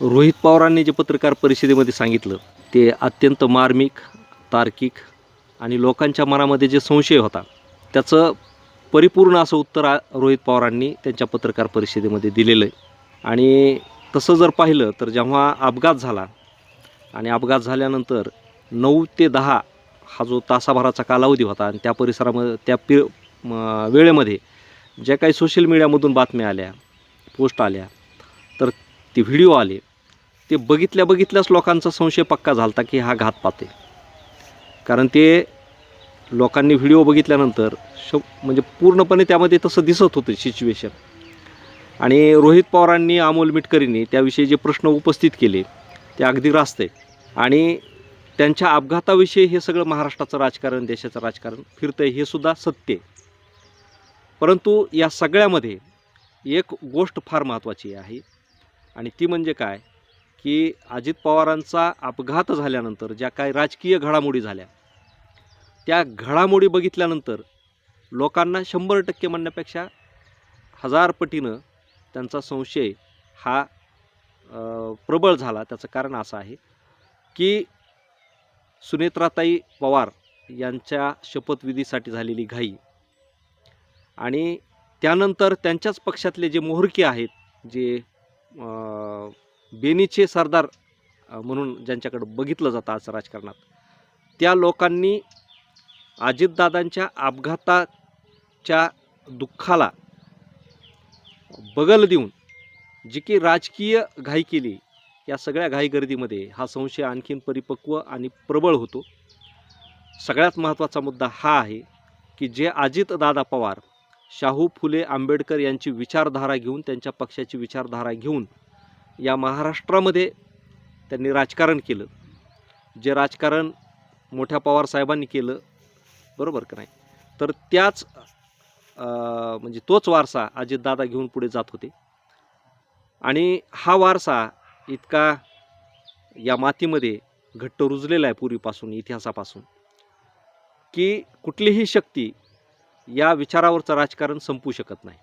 रोहित पवारांनी जे पत्रकार परिषदेमध्ये सांगितलं ते अत्यंत मार्मिक तार्किक आणि लोकांच्या मनामध्ये जे संशय होता त्याचं परिपूर्ण असं उत्तर रोहित पवारांनी त्यांच्या पत्रकार परिषदेमध्ये दिलेलं आहे. आणि तसं जर पाहिलं तर जेव्हा अपघात झाला आणि अपघात झाल्यानंतर नऊ ते दहा हा जो तासाभराचा कालावधी होता आणि त्या परिसरामध्ये त्या पि म, वेळेमध्ये ज्या काही सोशल मीडियामधून बातम्या आल्या पोस्ट आल्या तर ते व्हिडिओ आले ते बघितल्या बघितल्याच लोकांचा संशय पक्का झाला होता की हा घातपात आहे कारण ते लोकांनी व्हिडिओ बघितल्यानंतर श म्हणजे पूर्णपणे त्यामध्ये तसं दिसत होतं सिच्युएशन आणि रोहित पवारांनी अमोल मिटकरींनी त्याविषयी जे प्रश्न उपस्थित केले ते अगदी रास्त आहे आणि त्यांच्या अपघाताविषयी हे सगळं महाराष्ट्राचं राजकारण देशाचं राजकारण फिरतं आहे हे सुद्धा सत्य आहे. परंतु या सगळ्यामध्ये एक गोष्ट फार महत्त्वाची आहे. आणि ती म्हणजे काय? की अजित पवारांचा अपघात झाल्यानंतर ज्या काही राजकीय घडामोडी झाल्या त्या घडामोडी बघितल्यानंतर लोकांना शंभर टक्के म्हणण्यापेक्षा हजार पटीनं त्यांचा संशय हा प्रबळ झाला. त्याचं कारण असं आहे की सुनेत्राताई पवार यांच्या शपथविधीसाठी झालेली घाई आणि त्यानंतर त्यांच्याच पक्षातले जे मोहरके आहेत जे बेनीचे सरदार म्हणून ज्यांच्याकडे बघितलं जातं आज राजकारणात त्या लोकांनी अजितदादांच्या अपघाताच्या दुःखाला बगल देऊन जी की राजकीय घाई केली या सगळ्या घाईगर्दीमध्ये हा संशय आणखीन परिपक्व आणि प्रबळ होतो. सगळ्यात महत्त्वाचा मुद्दा हा आहे की जे अजितदादा पवार शाहू फुले आंबेडकर यांची विचारधारा घेऊन त्यांच्या पक्षाची विचारधारा घेऊन या महाराष्ट्रामध्ये त्यांनी राजकारण केलं. जे राजकारण मोठ्या पवार साहेबांनी केलं बरोबर का नाही? तर त्याच म्हणजे तोच वारसा अजितदादा घेऊन पुढे जात होते. आणि हा वारसा इतका या मातीमध्ये घट्ट रुजलेला आहे पूर्वीपासून इतिहासापासून की कुठलीही शक्ती या विचारावरचं राजकारण संपू शकत नाही.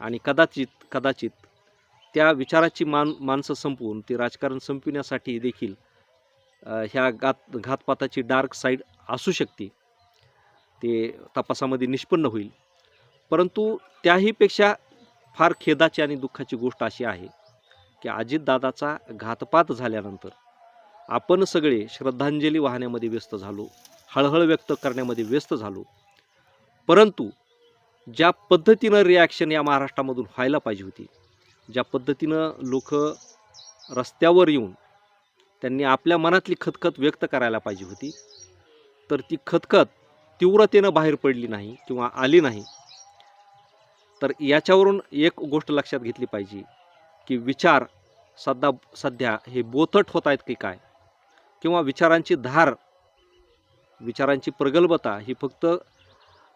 आणि कदाचित कदाचित त्या विचाराची मान माणसं संपवून ते राजकारण संपविण्यासाठी देखील ह्या घात घातपाताची डार्क साईड असू शकते. ते तपासामध्ये निष्पन्न होईल. परंतु त्याहीपेक्षा फार खेदाची आणि दुःखाची गोष्ट अशी आहे की अजितदादाचा घातपात झाल्यानंतर आपण सगळे श्रद्धांजली वाहण्यामध्ये व्यस्त झालो हळहळ व्यक्त करण्यामध्ये व्यस्त झालो. परंतु ज्या पद्धतीनं रिॲक्शन या महाराष्ट्रामधून व्हायला पाहिजे होती ज्या पद्धतीनं लोक रस्त्यावर येऊन त्यांनी आपल्या मनातली खतखत व्यक्त करायला पाहिजे होती तर ती खतखत तीव्रतेनं बाहेर पडली नाही किंवा आली नाही तर याच्यावरून एक गोष्ट लक्षात घेतली पाहिजे की विचार सध्या सध्या हे बोथट होत आहेत की काय? किंवा विचारांची धार विचारांची प्रगल्भता ही फक्त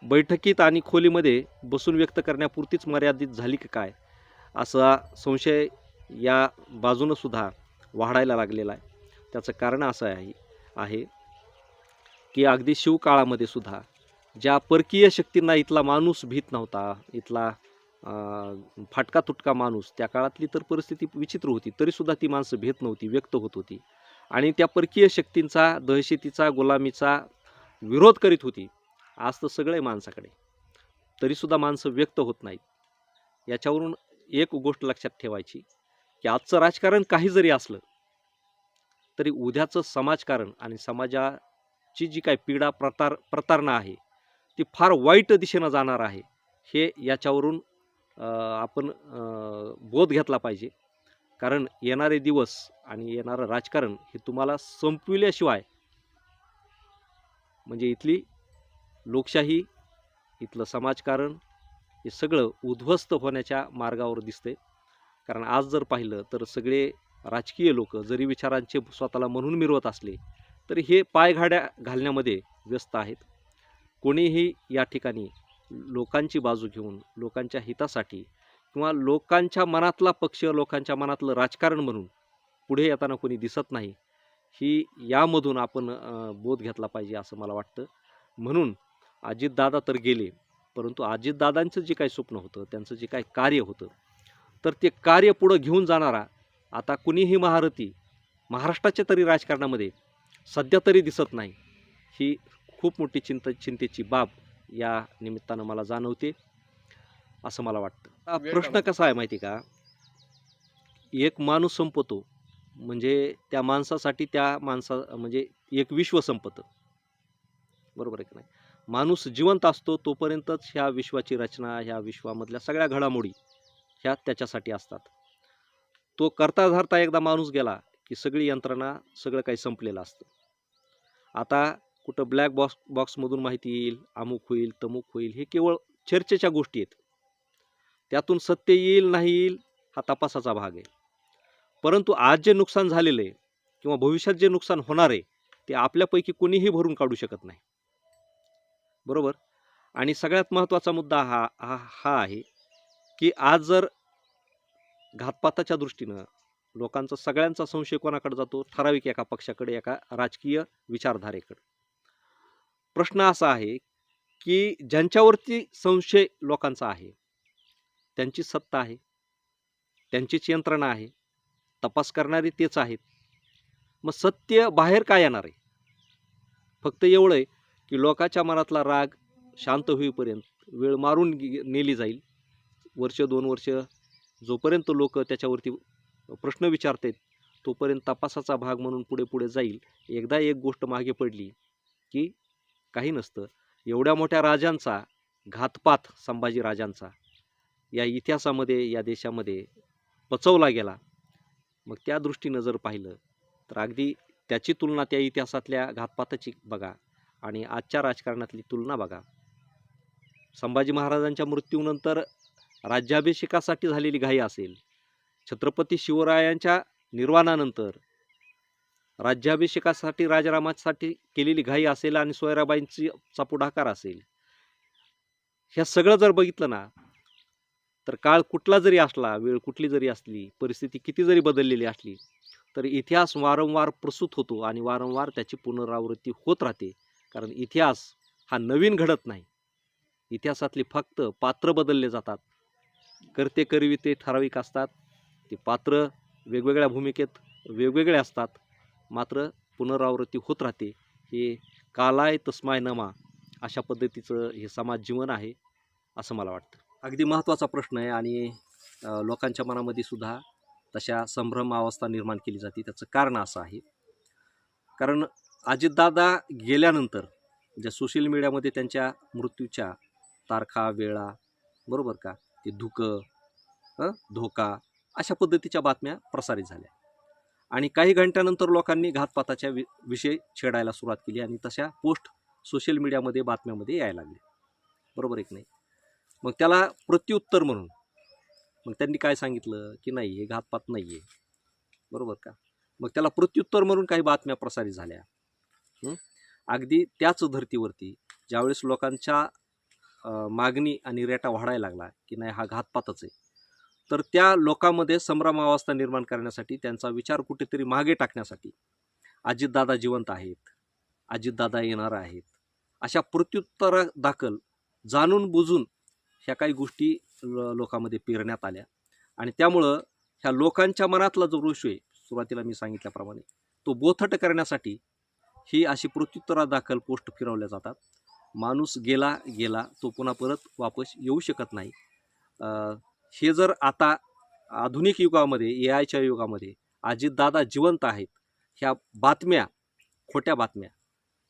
बैठकीत आणि खोलीमध्ये बसून व्यक्त करण्यापुरतीच मर्यादित झाली की काय? असा संशय या बाजूनंसुद्धा वाढायला लागलेला आहे. त्याचं कारण असं आहे आहे की अगदी शिवकाळामध्ये सुद्धा ज्या परकीय शक्तींना इथला माणूस भीत नव्हता इथला फाटका तुटका माणूस त्या काळातली तर परिस्थिती विचित्र होती तरीसुद्धा ती माणसं भीत नव्हती व्यक्त होत होती. आणि त्या परकीय शक्तींचा दहशतीचा गुलामीचा विरोध करीत होती. आज तर सगळे माणसाकडे. तरीसुद्धा माणसं व्यक्त होत नाहीत. याच्यावरून एक गोष्ट लक्षात ठेवायची की आजचं राजकारण काही जरी असलं तरी उद्याचं समाजकारण आणि समाजाची जी काही पीडा प्रतार प्रतारणा आहे ती फार वाईट दिशेनं जाणार आहे हे याच्यावरून आपण बोध घेतला पाहिजे. कारण येणारे दिवस आणि येणारं राजकारण हे तुम्हाला संपविल्याशिवाय म्हणजे इथली लोकशाही इथलं समाजकारण हे सगळं उद्ध्वस्त होण्याच्या मार्गावर दिसतंय. कारण आज जर पाहिलं तर सगळे राजकीय लोक जरी विचारांचे स्वतःला म्हणून मिरवत असले तरी हे पायघाड्या घालण्यामध्ये व्यस्त आहेत. कोणीही या ठिकाणी लोकांची बाजू घेऊन लोकांच्या हितासाठी किंवा लोकांच्या मनातला पक्ष लोकांच्या मनातलं राजकारण म्हणून पुढे येताना कोणी दिसत नाही ही यामधून आपण बोध घेतला पाहिजे असं मला वाटतं. म्हणून अजितदादा तर गेले परंतु अजितदादांचं जे काही स्वप्न होतं त्यांचं जे काही कार्य होतं तर ते कार्य पुढं घेऊन जाणारा आता कुणीही महारथी महाराष्ट्राच्या तरी राजकारणामध्ये सध्या तरी दिसत नाही ही खूप मोठी चिंता चिंतेची बाब या निमित्तानं मला जाणवते असं मला वाटतं. हा प्रश्न. कसा आहे माहिती का? एक माणूस संपतो म्हणजे त्या माणसासाठी त्या माणसा म्हणजे एक विश्व संपतं. बरोबर आहे की नाही? माणूस जिवंत असतो तोपर्यंतच ह्या विश्वाची रचना ह्या विश्वामधल्या सगळ्या घडामोडी ह्या त्याच्यासाठी असतात. तो करता धरता एकदा माणूस गेला की सगळी यंत्रणा सगळं काही संपलेलं असतं. आता कुठं ब्लॅक बॉक्स बॉक्समधून माहिती येईल अमुक होईल तमुक होईल हे केवळ चर्चेच्या गोष्टी आहेत. त्यातून सत्य येईल नाही येईल हा तपासाचा भाग आहे. परंतु आज जे नुकसान झालेलं आहे किंवा भविष्यात जे नुकसान होणार आहे ते आपल्यापैकी कोणीही भरून काढू शकत नाही. बरोबर? आणि सगळ्यात महत्त्वाचा मुद्दा हा हा हा आहे की आज जर घातपाताच्या दृष्टीनं लोकांचा सगळ्यांचा संशय कोणाकडे जातो? ठराविक एका पक्षाकडे एका राजकीय विचारधारेकडे. प्रश्न असा आहे की ज्यांच्यावरती संशय लोकांचा आहे त्यांची सत्ता आहे त्यांचीच यंत्रणा आहे तपास करणारे तेच आहेत. मग सत्य बाहेर काय येणार आहे? फक्त एवढं आहे की लोकांच्या मनातला राग शांत होईपर्यंत वेळ मारून नेली जाईल. वर्ष दोन वर्ष जोपर्यंत लोक त्याच्यावरती प्रश्न विचारतात तोपर्यंत तपासाचा भाग म्हणून पुढे पुढे जाईल. एकदा एक गोष्ट मागे पडली की काही नसतं. एवढ्या मोठ्या राजांचा घातपात संभाजी राजांचा या इतिहासामध्ये या देशामध्ये पचवला गेला. मग त्या दृष्टीनं जर पाहिलं तर अगदी त्याची तुलना त्या इतिहासातल्या घातपाताची बघा. आणि आजच्या राजकारणातली तुलना बघा. संभाजी महाराजांच्या मृत्यूनंतर राज्याभिषेकासाठी झालेली घाई असेल. छत्रपती शिवरायांच्या निर्वाणानंतर राज्याभिषेकासाठी राजारामासाठी केलेली घाई असेल आणि सोयराबाईंची चा पुढाकार असेल. ह्या सगळं जर बघितलं ना तर काळ कुठला जरी असला वेळ कुठली जरी असली परिस्थिती किती जरी बदललेली असली तर इतिहास वारंवार प्रसूत होतो आणि वारंवार त्याची पुनरावृत्ती होत राहते. कारण इतिहास हा नवीन घडत नाही. इतिहासातली फक्त पात्र बदलले जातात. करते करवी ते ठराविक असतात. ते पात्र वेगवेगळ्या भूमिकेत वेगवेगळे असतात. मात्र पुनरावृत्ती होत राहते. हे कालाय तस्माय नमा अशा पद्धतीचं हे समाज जीवन आहे असं मला वाटतं. अगदी महत्त्वाचा प्रश्न आहे आणि लोकांच्या मनामध्ये सुद्धा तशा संभ्रम अवस्था निर्माण केली जाते. त्याचं कारण असं आहे. कारण अजितदादा गेल्यानंतर ज्या सोशल मीडियामध्ये त्यांच्या मृत्यूच्या तारखा वेळा बरोबर का? ते धुकं धोका अशा पद्धतीच्या बातम्या प्रसारित झाल्या. आणि काही घंट्यानंतर लोकांनी घातपाताच्या वि विषय छेडायला सुरुवात केली आणि तशा पोस्ट सोशल मीडियामध्ये बातम्यामध्ये यायला लागल्या बरोबर एक नाही? मग त्याला प्रत्युत्तर म्हणून मग त्यांनी काय सांगितलं? की नाही हे घातपात नाही आहे बरोबर का? मग त्याला प्रत्युत्तर म्हणून काही बातम्या प्रसारित झाल्या. अगदी त्याच धर्तीवरती ज्यावेळेस लोकांच्या मागणी आणि रेटा वाढायला लागला की नाही हा घातपातच आहे. तर त्या लोकांमध्ये संभ्रमावस्था निर्माण करण्यासाठी त्यांचा विचार कुठेतरी मागे टाकण्यासाठी अजितदादा जिवंत आहेत अजितदादा येणार आहेत अशा प्रत्युत्तरा दाखल जाणून बुजून ह्या काही गोष्टी ल- लोकांमध्ये पेरण्यात आल्या. आणि त्यामुळं ह्या लोकांच्या मनातला जो रोष आहे सुरुवातीला मी सांगितल्याप्रमाणे तो बोथट करण्यासाठी ही अशी प्रत्युत्तरादाखल पोस्ट फिरवल्या जातात. माणूस गेला गेला तो पुन्हा परत वापस येऊ शकत नाही. हे जर आता आधुनिक युगामध्ये ए आयच्या युगामध्ये अजितदादा जिवंत आहेत ह्या बातम्या खोट्या बातम्या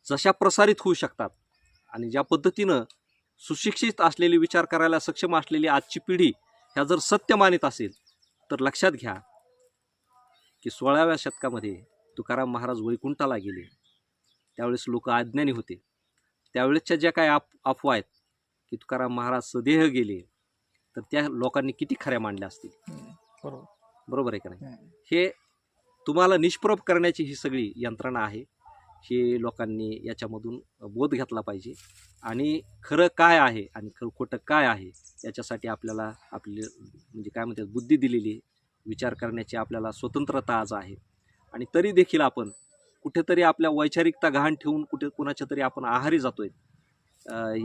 जशा प्रसारित होऊ शकतात आणि ज्या पद्धतीनं सुशिक्षित असलेली विचार करायला सक्षम असलेली आजची पिढी ह्या जर सत्य मानित असेल तर लक्षात घ्या की सोळाव्या शतकामध्ये तुकाराम महाराज वैकुंठाला गेले. त्यावेळेस लोक अज्ञानी होते. त्यावेळेसच्या ज्या काय अफ अफवा आहेत की तुकाराम महाराज सदेह गेले तर त्या लोकांनी किती खऱ्या मांडल्या असतील? बरोबर. बरोबर आहे का नाही. हे तुम्हाला निष्प्रभ करण्याची ही सगळी यंत्रणा आहे. हे लोकांनी याच्यामधून बोध घेतला पाहिजे. आणि खरं काय आहे आणि खरं खोटं काय आहे याच्यासाठी आपल्याला आपली म्हणजे काय म्हणतात बुद्धी दिलेली आहे. विचार करण्याची आपल्याला स्वतंत्रता आज आहे. आणि तरी देखील आपण कुठेतरी आपल्या वैचारिकता गहाण ठेवून कुठे कुणाच्या तरी आपण आहारी जातोय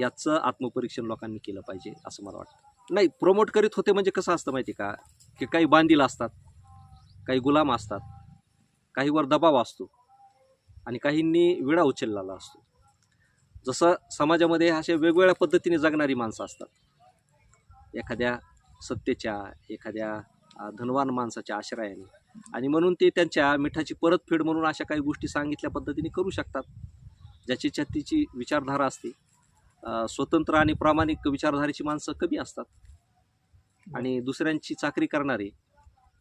याचं आत्मपरीक्षण लोकांनी केलं पाहिजे असं मला वाटतं. नाही प्रमोट करीत होते म्हणजे कसं असतं माहिती आहे का? की काही बांधील असतात काही गुलाम असतात काहीवर दबाव असतो आणि काहींनी विडा उचललेला असतो. जसं समाजामध्ये अशा वेगवेगळ्या पद्धतीने जगणारी माणसं असतात. एखाद्या सत्तेच्या एखाद्या धनवान माणसाच्या आश्रयाने आणि म्हणून ते त्यांच्या मिठाची परतफेड म्हणून अशा काही गोष्टी सांगितल्या पद्धतीने करू शकतात ज्याची छत्तीची विचारधारा असते. स्वतंत्र आणि प्रामाणिक विचारधारेची माणसं कमी असतात. आणि दुसऱ्यांची चाकरी करणारे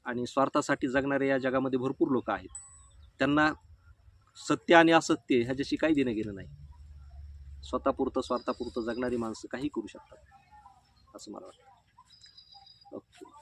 आणि स्वार्थासाठी जगणारे या जगामध्ये भरपूर लोक आहेत. त्यांना सत्य आणि असत्य ह्याच्याशी काही देणं गेलं नाही. स्वतःपुरतं स्वार्थापुरतं जगणारी माणसं काही करू शकतात असं मला वाटतं. ओके.